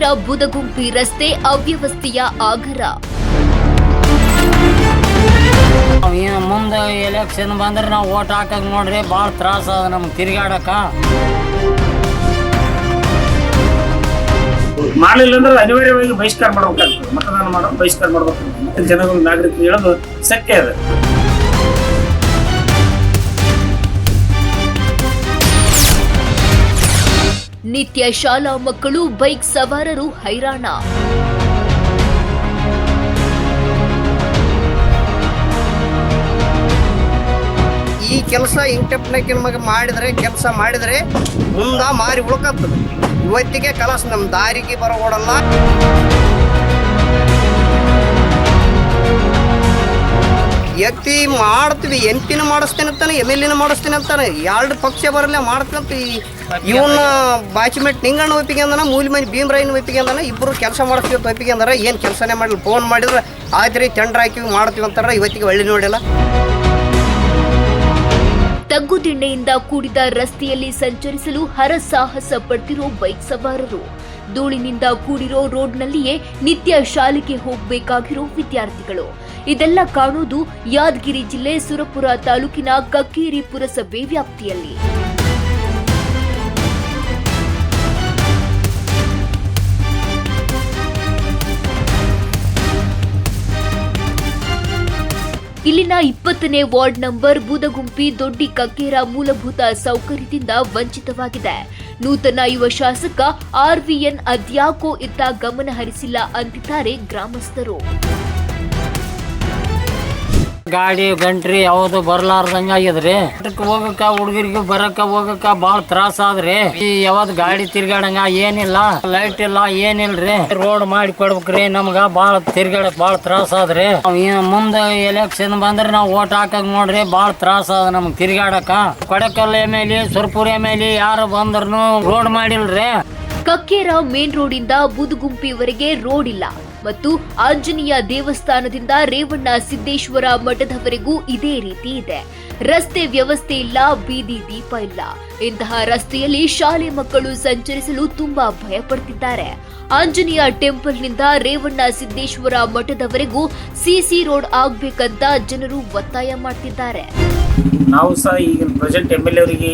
ಕಕ್ಕೇರ ಬುದಗುಂಪಿ ರಸ್ತೆ ಅವ್ಯವಸ್ಥೆಯ ಆಗರ. ಮುಂದೆ ಎಲೆಕ್ಷನ್ ಬಂದ್ರೆ ನಾವು ಓಟ್ ಹಾಕಕ್ ನೋಡ್ರಿ ಭಾಳ ತ್ರಾಸ ಅದ ನಮ್ಗೆ ತಿರ್ಗಾಡಕ. ಮಾಡಲಿಲ್ಲ ಅಂದ್ರೆ ಅನಿವಾರ್ಯವಾಗಿ ಬಹಿಷ್ಕಾರ ಮಾಡ್ಬೇಕಾಗ್ತದೆ ಮತದಾನ ಮಾಡೋ ಬಹಿಷ್ಕಾರ ಮಾಡ್ಬೇಕು ಮತ್ತೆ ಜನಗಳು ನಾಗರಿಕರು ಹೇಳೋದು ಸತ್ಯ ಅದ. ನಿತ್ಯ ಶಾಲಾ ಮಕ್ಕಳು ಬೈಕ್ ಸವಾರರು ಹೈರಾಣ. ಈ ಕೆಲಸ ಇಂಟೆಪ್ನಕ್ಕಿನ ಮಗ ಮಾಡಿದರೆ, ಕೆಲಸ ಮಾಡಿದರೆ ಮುಂದ ಮಾರಿ ಉಳ್ಕತ್ತದ. ಇವತ್ತಿಗೆ ಕಲಸ ನಮ್ಮ ದಾರಿಗೆ ಬರೋಡಲ್ಲ ಎತ್ತಿ ಮಾಡ್ತೀವಿ ಎಂ ಪಿನ ಮಾಡಿಸ್ತೇನೆ ಅಂತಾನೆ ಎಂ ಎಲ್ ಎನ ಮಾಡಿಸ್ತೇನೆ ಅಂತಾನೆ. ಎರಡು ಪಕ್ಷ ಬರಲ್ಲ ಮಾಡ್ತಂತ ಇವನ್ನ ಬಾಚಿಮೆಟ್ ನಿಂಗಣ್ಣ ಒಪ್ಪಿಗೆ ಅಂದನ ಮೂಲಿ ಮನೆ ಭೀಮರಾಯನ ಒಪ್ಪಿಗೆ ಅಂದನ ಇಬ್ಬರು ಕೆಲಸ ಮಾಡ್ತೀವಿ ಅಂತ ಒಪ್ಪಿಗೆ ಅಂದಾರ. ಏನು ಕೆಲಸನೇ ಮಾಡಲಿ ಫೋನ್ ಮಾಡಿದ್ರೆ ಆಯ್ತು ರೀ ಟೆಂಡ್ರ್ ಹಾಕಿವಿ, ಮಾಡ್ತೀವಿ ಅಂತಾರ, ಇವತ್ತಿಗೆ ಒಳ್ಳೆ ನೋಡಿಲ್ಲ. ತಗ್ಗುದಿಣ್ಣೆಯಿಂದ ಕೂಡಿದ ರಸ್ತೆಯಲ್ಲಿ ಸಂಚರಿಸಲು ಹರಸಾಹಸ ಪಡ್ತಿರೋ ಬೈಕ್ ಸವಾರರು. ಧೂಳಿನಿಂದ ಕೂಡಿರೋ ರೋಡ್ನಲ್ಲಿಯೇ ನಿತ್ಯ ಶಾಲೆಗೆ ಹೋಗಬೇಕಾಗಿರೋ ವಿದ್ಯಾರ್ಥಿಗಳು. ಇದೆಲ್ಲ ಕಾಣುವುದು ಯಾದಗಿರಿ ಜಿಲ್ಲೆ ಸುರಪುರ ತಾಲೂಕಿನ ಕಕ್ಕೇರಿ ಪುರಸಭೆ ವ್ಯಾಪ್ತಿಯಲ್ಲಿ. ಇಲ್ಲಿನ ಇಪ್ಪತ್ತನೇ ವಾರ್ಡ್ ನಂಬರ್ ಬೂದಗುಂಪಿ ದೊಡ್ಡಿ ಕಕ್ಕೇರ ಮೂಲಭೂತ ಸೌಕರ್ಯದಿಂದ ವಂಚಿತವಾಗಿದೆ. ನೂತನ ಯುವ ಶಾಸಕ ಆರ್ವಿಎನ್ ಅದ್ಯಾಕೋ ಇತ್ತ ಗಮನ ಹರಿಸಿಲ್ಲ ಅಂತಿದ್ದಾರೆ ಗ್ರಾಮಸ್ಥರು. ಗಾಡಿ, ಗಂಟ್ರಿ ಯಾವುದು ಬರ್ಲಾರ್ದಂಗ ಆಗ್ಯದ್ರಿ ಅದಕ್ಕೆ ಹೋಗಕ್ಕ ಹುಡುಗರಿಗೆ ಬರಕ್ಕ ಹೋಗಕ್ಕ ಭಾಳ ತ್ರಾಸ ಆದ್ರಿ. ಈ ಯಾವತ್ ಗಾಡಿ ತಿರ್ಗಾಡಂಗ ಏನಿಲ್ಲ ಲೈಟ್ ಇಲ್ಲ, ಏನಿಲ್ರಿ. ರೋಡ್ ಮಾಡಿ ಕೊಡ್ಬೇಕ್ರಿ, ನಮ್ಗ ಭಾಳ ತಿರ್ಗಾಡಕ್ ಭಾಳ ತ್ರಾಸ ಆದ್ರಿ. ಮುಂದೆ ಎಲೆಕ್ಷನ್ ಬಂದ್ರೆ ನಾವು ಓಟ್ ಹಾಕಕ್ ನೋಡ್ರಿ, ಭಾಳ ತ್ರಾಸ ಅದ ನಮ್ಗೆ ತಿರ್ಗಾಡಕ Kodakal M L A Surpur M L A ಯಾರು ಬಂದ್ರು ರೋಡ್ ಮಾಡಿಲ್ರಿ. ಕಕ್ಕೇರ ಮೇನ್ ರೋಡಿಂದ ಬುದುಗುಂಪಿವರೆಗೆ ರೋಡ್ ಇಲ್ಲ. ಮತ್ತು ಆಂಜನೇಯ ದೇವಸ್ಥಾನದಿಂದ ರೇವಣ್ಣ ಸಿದ್ದೇಶ್ವರ ಮಠದವರೆಗೂ ಇದೇ ರೀತಿ ಇದೆ. ರಸ್ತೆ ವ್ಯವಸ್ಥೆ ಇಲ್ಲ, ಬೀದಿ ದೀಪ ಇಲ್ಲ. ಇಂತಹ ರಸ್ತೆಯಲ್ಲಿ ಶಾಲೆ ಮಕ್ಕಳು ಸಂಚರಿಸಲು ತುಂಬಾ ಭಯ ಪಡ್ತಿದ್ದಾರೆ ಆಂಜನೇಯ ಟೆಂಪಲ್ನಿಂದ ರೇವಣ್ಣ ಸಿದ್ದೇಶ್ವರ ಮಠದವರೆಗೂ ಸಿಸಿ ರೋಡ್ ಆಗ್ಬೇಕಂತ ಜನರು ಒತ್ತಾಯ ಮಾಡ್ತಿದ್ದಾರೆ. ನಾವು ಸಹ ಈಗ ಪ್ರೆಸೆಂಟ್ ಎಂ ಎಲ್ ಅವರಿಗೆ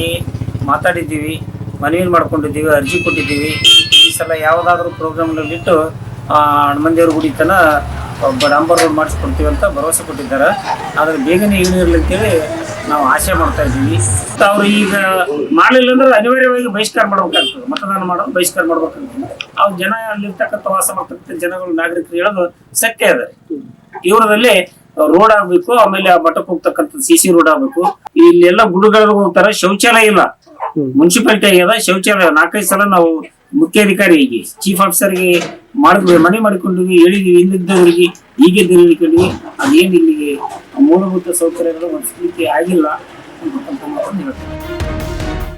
ಮಾತಾಡಿದ್ದೀವಿ ಮನವಿ ಮಾಡ್ಕೊಂಡಿದ್ದೀವಿ, ಅರ್ಜಿ ಕೊಟ್ಟಿದ್ದೀವಿ. ಈ ಸಲ ಯಾವುದಾದ್ರೂ ಪ್ರೋಗ್ರಾಮ್ನಲ್ಲಿಟ್ಟು ಹನುಮಂದೇವ್ರ ಗುಡಿ ತನ ಒಬ್ಬ ಡಾಂಬರ್ ರೋಡ್ ಮಾಡಿಸ್ಕೊಡ್ತೀವಿ ಅಂತ ಭರವಸೆ ಕೊಟ್ಟಿದ್ದಾರೆ. ಆದ್ರೆ ಬೇಗನೆ ಈಡೇರಲಿ ಅಂತೇಳಿ ನಾವು ಆಸೆ ಮಾಡ್ತಾ ಇದ್ದೀವಿ. ಮತ್ತು ಅವರು ಈಗ ಮಾಡಲಿಲ್ಲ ಅಂದ್ರೆ ಅನಿವಾರ್ಯವಾಗಿ ಬಹಿಷ್ಕಾರ ಮಾಡ್ಬೇಕಾಗ್ತದೆ. ಮತದಾನ ಮಾಡೋದು ಬಹಿಷ್ಕಾರ ಮಾಡ್ಬೇಕಾಗ್ತದೆ. ಅವ್ರು ಜನ ಅಲ್ಲಿರ್ತಕ್ಕಂಥ ವಾಸ ಮಾಡ್ತಕ್ಕಂಥ ಜನಗಳು ನಾಗರಿಕರು ಹೇಳೋದು ಸತ್ಯ ಅದ ಇವರದಲ್ಲಿ ರೋಡ್ ಆಗ್ಬೇಕು ಆಮೇಲೆ ಆ ಮಠಕ್ಕೆ ಹೋಗ್ತಕ್ಕಂಥ ಸಿ ಸಿ ರೋಡ್ ಆಗ್ಬೇಕು. ಇಲ್ಲೆಲ್ಲ ಗುಡುಗಳಿಗೆ ಹೋಗ್ತಾರೆ ಶೌಚಾಲಯ ಇಲ್ಲ. ಮುನ್ಸಿಪಾಲಿಟಿ ಆಗ್ಯದ ಶೌಚಾಲಯ. ನಾಲ್ಕೈದು ಸಲ ನಾವು ಮುಖ್ಯಾಧಿಕಾರಿಗೆ ಚೀಫ್ ಆಫೀಸರ್ಗೆ ಮಾಡಿದ್ವಿ ಮನೆ ಮಾಡಿಕೊಂಡು ಹೇಳಿದ್ವಿ, ಹಿಂದಿದ್ದವರಿಗೆ ತಿಳಿದುಕೊಂಡ್ವಿ ಅದೇನು ಇಲ್ಲಿಗೆ ಮೂಲಭೂತ ಸೌಕರ್ಯಗಳು ಒದಗಿಸಲಿಕ್ಕೆ ಆಗಿಲ್ಲ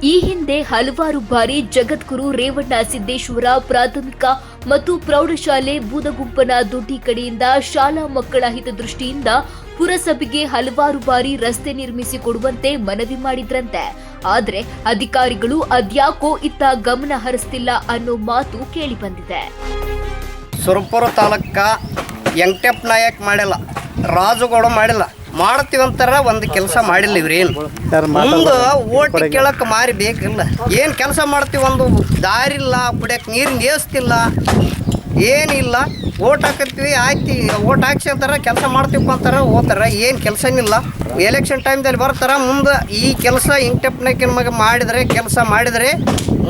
ಈ ಹಿಂದೆ ಹಲವಾರು ಬಾರಿ ಜಗದ್ಗುರು ರೇವಣ್ಣ ಸಿದ್ದೇಶ್ವರ ಪ್ರಾಥಮಿಕ ಮತ್ತು ಪ್ರೌಢಶಾಲೆ ಬೂದಗುಂಪನ ದೊಡ್ಡಿ ಕಡೆಯಿಂದ ಶಾಲಾ ಮಕ್ಕಳ ಹಿತದೃಷ್ಟಿಯಿಂದ ಪುರಸಭೆಗೆ ಹಲವಾರು ಬಾರಿ ರಸ್ತೆ ನಿರ್ಮಿಸಿ ಕೊಡುವಂತೆ ಮನವಿ ಮಾಡಿದ್ರಂತೆ. ಆದರೆ ಅಧಿಕಾರಿಗಳು ಅದ್ಯಾಕೋ ಇತ್ತ ಗಮನ ಹರಿಸ್ತಿಲ್ಲ ಅನ್ನೋ ಮಾತು ಕೇಳಿಬಂದಿದೆ. ಸುರಪುರ ತಾಲೂಕ ವೆಂಕಟಪ್ಪ ನಾಯಕ್ ಮಾಡಿಲ್ಲ ರಾಜುಗೌಡ ಮಾಡಿಲ್ಲ. ಮಾಡ್ತೀವಂತಾರ ಒಂದು ಕೆಲಸ ಮಾಡಿಲ್ಲ ಇವ್ರೇನು ಮುಂದೆ ಓಟ್ ಕೇಳಕ್ಕೆ ಮಾರಿ ಬೇಕಿಲ್ಲ ಏನು ಕೆಲಸ ಮಾಡ್ತೀವಿ ಒಂದು ದಾರಿಲ್ಲ ಕುಡಿಯಕ್ಕೆ ನೀರು ವ್ಯವಸ್ಥಿಲ್ಲ ಏನಿಲ್ಲ, ಓಟ್ ಹಾಕತ್ತೀವಿ, ಆಯ್ತು, ಓಟ್ ಹಾಕ್ಸಿ ಅಂತಾರೆ ಕೆಲಸ ಮಾಡ್ತೀವಿ ಅಂತಾರೆ ಓದ್ತಾರೆ ಏನು ಕೆಲಸನಿಲ್ಲ. ಎಲೆಕ್ಷನ್ ಟೈಮ್ದಲ್ಲಿ ಬರ್ತಾರೆ, ಮುಂದೆ ಈ ಕೆಲಸ ಇಂಟೆಪ್ನಕ್ಕಿನ ಮಗ ಮಾಡಿದರೆ, ಕೆಲಸ ಮಾಡಿದರೆ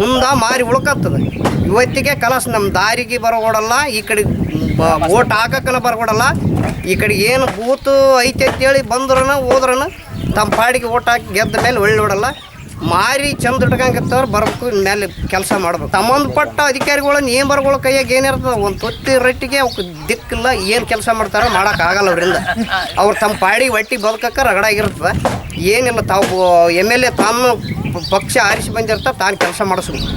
ಮುಂದೆ ಮಾರಿ ಉಳ್ಕತ್ತದ. ಇವತ್ತಿಗೆ ಕಲಸ ನಮ್ಮ ದಾರಿಗೆ ಬರಗೊಡಲ್ಲ ಈ ಕಡೆ ಓಟ್ ಹಾಕಕ್ಕನ ಬರಗೊಡಲ್ಲ ಈ ಕಡೆ ಏನು ಬೂತು ಐತೆ ಅಂತೇಳಿ ಬಂದ್ರನ, ಹೋದ್ರನ ತಮ್ಮ ಪಾಡಿಗೆ ಓಟ್ ಹಾಕಿ ಗೆದ್ದ ಮೇಲೆ ಒಳ್ಳೆ ನೋಡಲ್ಲ ಮಾರಿ ಚಂದ ಇಟ್ಕಂಗಿರ್ತವ್ರು ಬರ್ಬೇಕು ಮೇಲೆ ಕೆಲಸ ಮಾಡ್ಬೇಕು. ಸಂಬಂಧಪಟ್ಟ ಅಧಿಕಾರಿಗಳನ್ನ ಏನು ಬರ್ಗಳು ಕೈಯಾಗ ಏನಿರ್ತದ ಒಂದು ತೊತ್ತಿ ರಟ್ಟಿಗೆ ಅವ್ಕೆ ದಿಕ್ಕಿಲ್ಲ ಏನು ಕೆಲಸ ಮಾಡ್ತಾರೋ ಮಾಡೋಕ್ಕಾಗಲ್ಲ ಅವರಿಂದ. ಅವ್ರು ತಮ್ಮ ಪಾಡಿ ಒಟ್ಟಿಗೆ ಬದುಕಕ್ಕೆ ರಗಡಾಗಿರ್ತದೆ ಏನಿಲ್ಲ ತಾವು ಎಂ ಎಲ್ ಎ ತಾನು ಪಕ್ಷ ಆರಿಸಿ ಬಂದಿರ್ತ ತಾನು ಕೆಲಸ ಮಾಡಿಸ್ಬೇಕು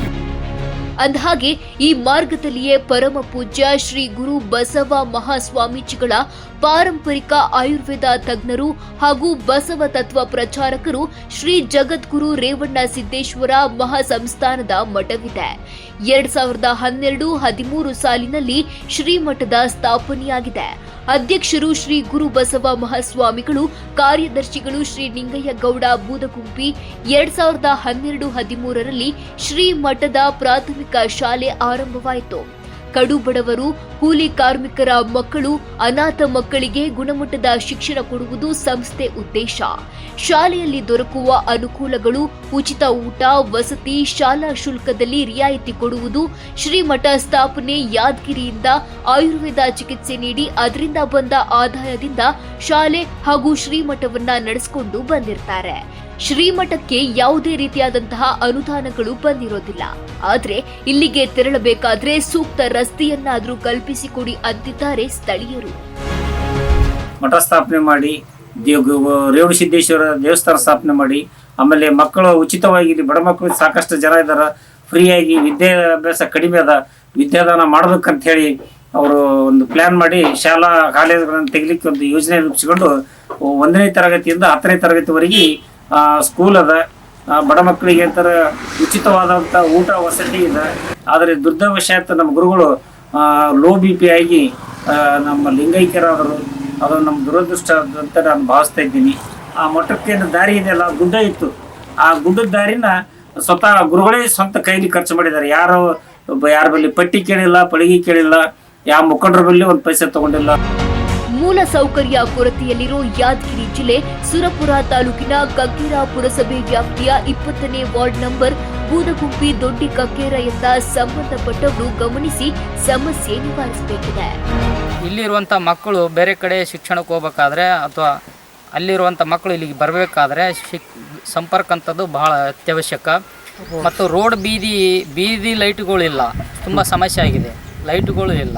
ಅಂದಹಾಗೆ, ಈ ಮಾರ್ಗದಲ್ಲಿಯೇ ಪರಮ ಪೂಜ್ಯ ಶ್ರೀ ಗುರು ಬಸವ ಮಹಾಸ್ವಾಮೀಜಿಗಳ ಪಾರಂಪರಿಕ ಆಯುರ್ವೇದ ತಜ್ಞರು ಹಾಗೂ ಬಸವ ತತ್ವ ಪ್ರಚಾರಕರು ಶ್ರೀ ಜಗದ್ಗುರು ರೇವಣ್ಣ ಸಿದ್ದೇಶ್ವರ ಮಹಾಸಂಸ್ಥಾನದ ಮಠವಿದೆ. ಎರಡ್ ಸಾವಿರದ ಹನ್ನೆರಡು ಹದಿಮೂರು ಸಾಲಿನಲ್ಲಿ ಶ್ರೀಮಠದ ಸ್ಥಾಪನೆಯಾಗಿದೆ. ಅಧ್ಯಕ್ಷರು ಶ್ರೀ ಗುರು ಬಸವ ಮಹಾಸ್ವಾಮಿಗಳು, ಕಾರ್ಯದರ್ಶಿಗಳು ಶ್ರೀ ನಿಂಗಯ್ಯ ಗೌಡ ಬೂದಗುಂಪಿ, ಎರಡ್ ಸಾವಿರದ ಹನ್ನೆರಡು ಹದಿಮೂರರಲ್ಲಿ ಶ್ರೀ ಮಠದ ಪ್ರಾಥಮಿಕ ಶಾಲೆ ಆರಂಭವಾಯಿತು. ಕಡು ಬಡವರು ಕೂಲಿ ಕಾರ್ಮಿಕರ ಮಕ್ಕಳು, ಅನಾಥ ಮಕ್ಕಳಿಗೆ ಗುಣಮಟ್ಟದ ಶಿಕ್ಷಣ ಕೊಡುವುದು ಸಂಸ್ಥೆ ಉದ್ದೇಶ. ಶಾಲೆಯಲ್ಲಿ ದೊರಕುವ ಅನುಕೂಲಗಳು, ಉಚಿತ ಊಟ, ವಸತಿ, ಶಾಲಾ ಶುಲ್ಕದಲ್ಲಿ ರಿಯಾಯಿತಿ ಕೊಡುವುದು ಶ್ರೀಮಠ ಸ್ಥಾಪನೆ ಯಾದಗಿರಿಯಿಂದ ಆಯುರ್ವೇದ ಚಿಕಿತ್ಸೆ ನೀಡಿ ಅದರಿಂದ ಬಂದ ಆದಾಯದಿಂದ ಶಾಲೆ ಹಾಗೂ ಶ್ರೀಮಠವನ್ನ ನಡೆಸಿಕೊಂಡು ಬಂದಿರ್ತಾರೆ. ಶ್ರೀಮಠಕ್ಕೆ ಯಾವುದೇ ರೀತಿಯಾದಂತಹ ಅನುದಾನಗಳು ಬಂದಿರೋದಿಲ್ಲ. ಆದ್ರೆ ಇಲ್ಲಿಗೆ ತೆರಳಬೇಕಾದ್ರೆ ಸೂಕ್ತ ರಸ್ತೆಯನ್ನಾದರೂ ಕಲ್ಪಿಸಿಕೊಡಿ ಅಂತಿದ್ದಾರೆ ಸ್ಥಳೀಯರು. ಮಠ ಸ್ಥಾಪನೆ ಮಾಡಿ ರೇವಣ ಸಿದ್ದೇಶ್ವರ ದೇವಸ್ಥಾನ ಸ್ಥಾಪನೆ ಮಾಡಿ, ಆಮೇಲೆ ಮಕ್ಕಳು ಉಚಿತವಾಗಿ ಇಲ್ಲಿ ಬಡ ಮಕ್ಕಳು ಸಾಕಷ್ಟು ಜನ ಇದ್ದಾರೆ ಫ್ರೀಯಾಗಿ ವಿದ್ಯಾಭ್ಯಾಸ ಕಡಿಮೆ ಅದ, ವಿದ್ಯಾದಾನ ಮಾಡಬೇಕಂತ ಹೇಳಿ ಅವರು ಒಂದು ಪ್ಲ್ಯಾನ್ ಮಾಡಿ ಶಾಲಾ, ಕಾಲೇಜುಗಳನ್ನು ತೆಗಿಲಿಕ್ಕೆ ಒಂದು ಯೋಜನೆ ರೂಪಿಸಿಕೊಂಡು ಒಂದನೇ ತರಗತಿಯಿಂದ ಹತ್ತನೇ ತರಗತಿವರೆಗೆ ಸ್ಕೂಲ್ ಅದ. ಬಡ ಮಕ್ಕಳಿಗೆ ಅಂತರ ಉಚಿತವಾದಂಥ ಊಟ ವಸತಿ ಇದೆ. ಆದರೆ ದುರ್ದವಶಾತ್ ನಮ್ಮ ಗುರುಗಳು ಲೋ ಬಿ ಪಿ ಆಗಿ ನಮ್ಮ ಲಿಂಗೈಕ್ಯರಾದರು ಅದು ನಮ್ಮ ದುರದೃಷ್ಟ ಅಂತ ನಾನು ಭಾವಿಸ್ತಾ ಇದ್ದೀನಿ. ಆ ಮಠಕ್ಕೆ ದಾರಿ ಇದೆಯಲ್ಲ ಗುಡ್ಡ ಇತ್ತು. ಆ ಗುಡ್ಡದ ದಾರಿನ ಸ್ವತಃ ಗುರುಗಳೇ ಸ್ವಂತ ಕೈಲಿ ಖರ್ಚು ಮಾಡಿದ್ದಾರೆ. ಯಾರು ಯಾರ ಬಳಿ ಪಟ್ಟಿ ಕೇಳಿಲ್ಲ, ಪಳಿಗೆ ಕೇಳಿಲ್ಲ, ಯಾವ ಮುಖಂಡರ ಬಳಿ ಒಂದು ಪೈಸೆ ತಗೊಂಡಿಲ್ಲ. ಮೂಲ ಸೌಕರ್ಯ ಕೊರತೆಯಲ್ಲಿರೋ ಯಾದಗಿರಿ ಜಿಲ್ಲೆ ಸುರಪುರ ತಾಲೂಕಿನ ಕಕ್ಕೇರ ಪುರಸಭೆ ವ್ಯಾಪ್ತಿಯ ಇಪ್ಪತ್ತನೇ ವಾರ್ಡ್ ನಂಬರ್ ಬೂದಗುಂಪಿ ದೊಡ್ಡಿ ಕಕ್ಕೇರ ಎಂದ ಸಂಬಂಧಪಟ್ಟವರು ಗಮನಿಸಿ ಸಮಸ್ಯೆ ನಿವಾರಿಸಬೇಕಿದೆ. ಇಲ್ಲಿರುವಂಥ ಮಕ್ಕಳು ಬೇರೆ ಕಡೆ ಶಿಕ್ಷಣಕ್ಕೆ ಹೋಗಬೇಕಾದ್ರೆ ಅಥವಾ ಅಲ್ಲಿರುವಂಥ ಮಕ್ಕಳು ಇಲ್ಲಿಗೆ ಬರಬೇಕಾದ್ರೆ ಶಿಕ್ ಸಂಪರ್ಕ ಅಂತದ್ದು ಬಹಳ ಅತ್ಯವಶ್ಯಕ. ಮತ್ತು ರೋಡ್ ಬೀದಿ ಬೀದಿ ಲೈಟ್ಗಳಿಲ್ಲ. ತುಂಬಾ ಸಮಸ್ಯೆ ಆಗಿದೆ. ಲೈಟ್ಗಳು ಇಲ್ಲ.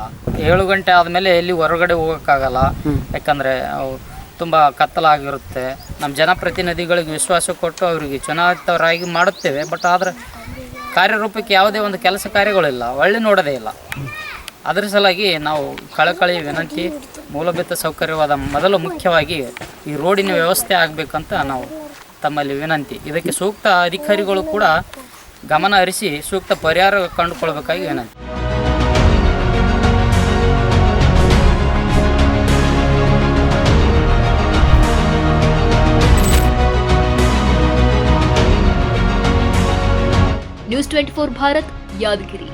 ಏಳು ಗಂಟೆ ಆದಮೇಲೆ ಎಲ್ಲಿ ಹೊರಗಡೆ ಹೋಗೋಕ್ಕಾಗಲ್ಲ. ಯಾಕಂದರೆ ತುಂಬ ಕತ್ತಲಾಗಿರುತ್ತೆ. ನಮ್ಮ ಜನಪ್ರತಿನಿಧಿಗಳಿಗೆ ವಿಶ್ವಾಸ ಕೊಟ್ಟು ಅವರಿಗೆ ಚುನಾಯಿತರಾಗಿ ಮಾಡುತ್ತೇವೆ. ಬಟ್ ಆದರೆ ಕಾರ್ಯರೂಪಕ್ಕೆ ಯಾವುದೇ ಒಂದು ಕೆಲಸ ಕಾರ್ಯಗಳಿಲ್ಲ. ಒಳ್ಳೆ ನೋಡೋದೇ ಇಲ್ಲ. ಅದರ ಸಲಾಗಿ ನಾವು ಕಳಕಳಿ ವಿನಂತಿ ಮೂಲಭೂತ ಸೌಕರ್ಯವಾದ ಮೊದಲು ಮುಖ್ಯವಾಗಿ ಈ ರೋಡಿನ ವ್ಯವಸ್ಥೆ ಆಗಬೇಕಂತ ನಾವು ತಮ್ಮಲ್ಲಿ ವಿನಂತಿ. ಇದಕ್ಕೆ ಸೂಕ್ತ ಅಧಿಕಾರಿಗಳು ಕೂಡ ಗಮನ ಹರಿಸಿ ಸೂಕ್ತ ಪರಿಹಾರ ಕಂಡುಕೊಳ್ಬೇಕಾಗಿ ವಿನಂತಿ. न्यूज़ 24 भारत यादगिरी।